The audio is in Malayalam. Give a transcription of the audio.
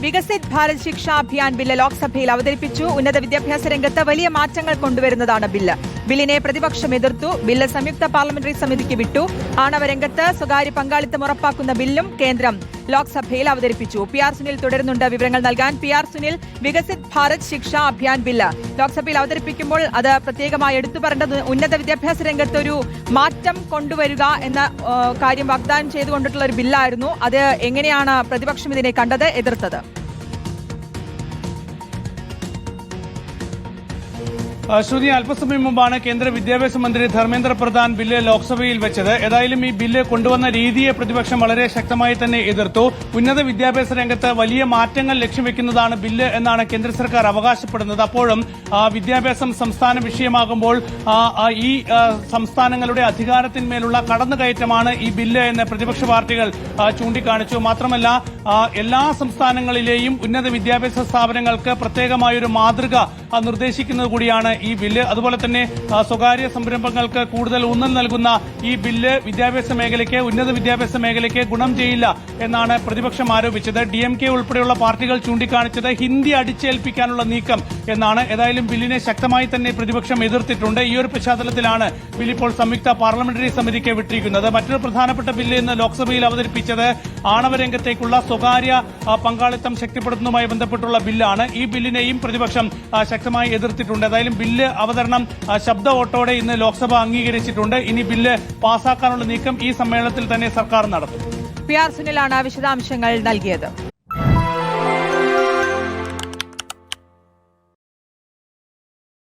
വികസിത് ഭാരത് ശിക്ഷാ അഭിയാൻ ബില്ല് ലോക്സഭയിൽ അവതരിപ്പിച്ചു. ഉന്നത വിദ്യാഭ്യാസ രംഗത്ത് വലിയ മാറ്റങ്ങൾ കൊണ്ടുവരുന്നതാണ് ബില്ല്. ബില്ലിനെ പ്രതിപക്ഷം എതിർത്തു. ബില്ല് സംയുക്ത പാർലമെന്ററി സമിതിക്ക് വിട്ടു. ആണവ രംഗത്ത് സ്വകാര്യ പങ്കാളിത്തം ഉറപ്പാക്കുന്ന ബില്ലും കേന്ദ്രം ലോക്സഭയിൽ അവതരിപ്പിച്ചു. പി ആർ സുനിൽ തുടരുന്നുണ്ട് വിവരങ്ങൾ നൽകാൻ. P R Sunil Viksit Bharat Shiksha Abhiyan bill. ലോക്സഭയിൽ അവതരിപ്പിക്കുമ്പോൾ അത് പ്രത്യേകമായി എടുത്തു പറഞ്ഞത് ഉന്നത വിദ്യാഭ്യാസ രംഗത്ത് ഒരു മാറ്റം കൊണ്ടുവരിക എന്ന കാര്യം വാഗ്ദാനം ചെയ്തുകൊണ്ടിട്ടുള്ള ഒരു ബില്ലായിരുന്നു. അത് എങ്ങനെയാണ് പ്രതിപക്ഷം ഇതിനെ കണ്ടത് എതിർത്തത്? ശ്രുതി അല്പസമയം മുമ്പാണ് കേന്ദ്ര വിദ്യാഭ്യാസ മന്ത്രി ധർമ്മേന്ദ്ര പ്രധാൻ ബില്ല് ലോക്സഭയിൽ വെച്ചത്. ഏതായാലും ഈ ബില്ല് കൊണ്ടുവന്ന രീതിയെ പ്രതിപക്ഷം വളരെ ശക്തമായി തന്നെ എതിർത്തു. ഉന്നത വിദ്യാഭ്യാസ രംഗത്ത് വലിയ മാറ്റങ്ങൾ ലക്ഷ്യംവെക്കുന്നതാണ് ബില്ല് എന്നാണ് കേന്ദ്ര സർക്കാർ അവകാശപ്പെടുന്നത്. അപ്പോഴും വിദ്യാഭ്യാസം സംസ്ഥാന വിഷയമാകുമ്പോൾ ഈ സംസ്ഥാനങ്ങളുടെ അധികാരത്തിന്മേലുള്ള കടന്നുകയറ്റമാണ് ഈ ബില്ല് എന്ന് പ്രതിപക്ഷ പാർട്ടികൾ ചൂണ്ടിക്കാണിച്ചു. മാത്രമല്ല എല്ലാ സംസ്ഥാനങ്ങളിലെയും ഉന്നത വിദ്യാഭ്യാസ സ്ഥാപനങ്ങൾക്ക് പ്രത്യേകമായൊരു മാതൃക നിർദ്ദേശിക്കുന്നത് കൂടിയാണ് ഈ ബില്ല് അതുപോലെ തന്നെ സ്വകാര്യ സംരംഭങ്ങൾക്ക് കൂടുതൽ ഊന്നൽ നൽകുന്ന ഈ ബില്ല് വിദ്യാഭ്യാസ മേഖലയ്ക്ക് ഉന്നത വിദ്യാഭ്യാസ മേഖലയ്ക്ക് ഗുണം ചെയ്യില്ല എന്നാണ് പ്രതിപക്ഷം ആരോപിച്ചത്. ഡി എം കെ ഉൾപ്പെടെയുള്ള പാർട്ടികൾ ചൂണ്ടിക്കാണിച്ചത് ഹിന്ദി അടിച്ചേൽപ്പിക്കാനുള്ള നീക്കം എന്നാണ്. ഏതായാലും ബില്ലിനെ ശക്തമായി തന്നെ പ്രതിപക്ഷം എതിർത്തിട്ടുണ്ട്. ഈ ഒരു പശ്ചാത്തലത്തിലാണ് ബിൽ ഇപ്പോൾ സംയുക്ത പാർലമെന്ററി സമിതിക്ക് വിട്ടിരിക്കുന്നത്. മറ്റൊരു പ്രധാനപ്പെട്ട ബില്ല് ഇന്ന് ലോക്സഭയിൽ അവതരിപ്പിച്ചത് ആണവരംഗത്തേക്കുള്ള സ്വകാര്യ പങ്കാളിത്തം ശക്തിപ്പെടുത്തുന്നതുമായി ബന്ധപ്പെട്ടുള്ള ബില്ലാണ്. ഈ ബില്ലിനെയും പ്രതിപക്ഷം ശക്തമായി എതിർത്തിട്ടുണ്ട്. ഏതായാലും ബില്ല് അവതരണം ശബ്ദ വോട്ടോടെ ഇന്ന് ലോക്സഭ അംഗീകരിച്ചിട്ടുണ്ട്. ഇനി ബില്ല് പാസാക്കാനുള്ള നീക്കം ഈ സമ്മേളനത്തിൽ തന്നെ സർക്കാർ നടത്തും. പി ആർ സുനിലാണ് വിശദാംശങ്ങൾ നൽകിയത്.